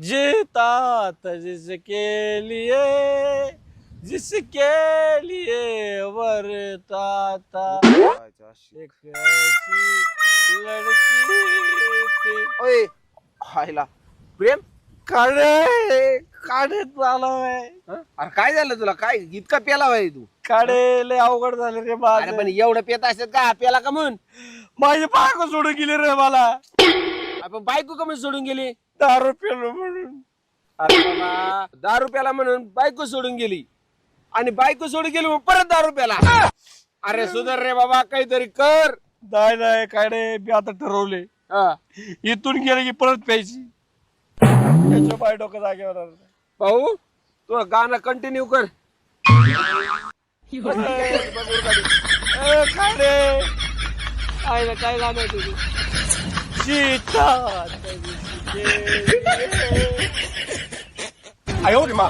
जीता था जिसके लिए जिसके लिए मरता था। एक ऐसी लड़की थी। ओय हायला। प्रेम? काढे काढे चालवाय हं? अरे काय झालं तुला? काय इतका पेला बाई तू? काढे लय अवघड झाले रे अरे माझे पण एवढं पेत असत का? पेला का म्हणून माझी बायको सोडून गेली रे मला. आपण बायको का म्हणून सोडून गेली. दारू पिलो म्हणून. अरे बाबा दहा रुपयाला म्हणून बायको सोडून गेली. आणि बायको सोडून गेली म्हणून परत दहा रुपयाला अरे सुधर रे बाबा काहीतरी कर. नाही नाही काढे मी आता ठरवले. हा. इथून गेले की परत प्यायची. त्याच्या पाय डोकं जागेवर आलं. भाऊ तू गाणं कंटिन्यू कर. ए, काय रे? काय काय गाणं आहे तुझं? 哎呦我的妈！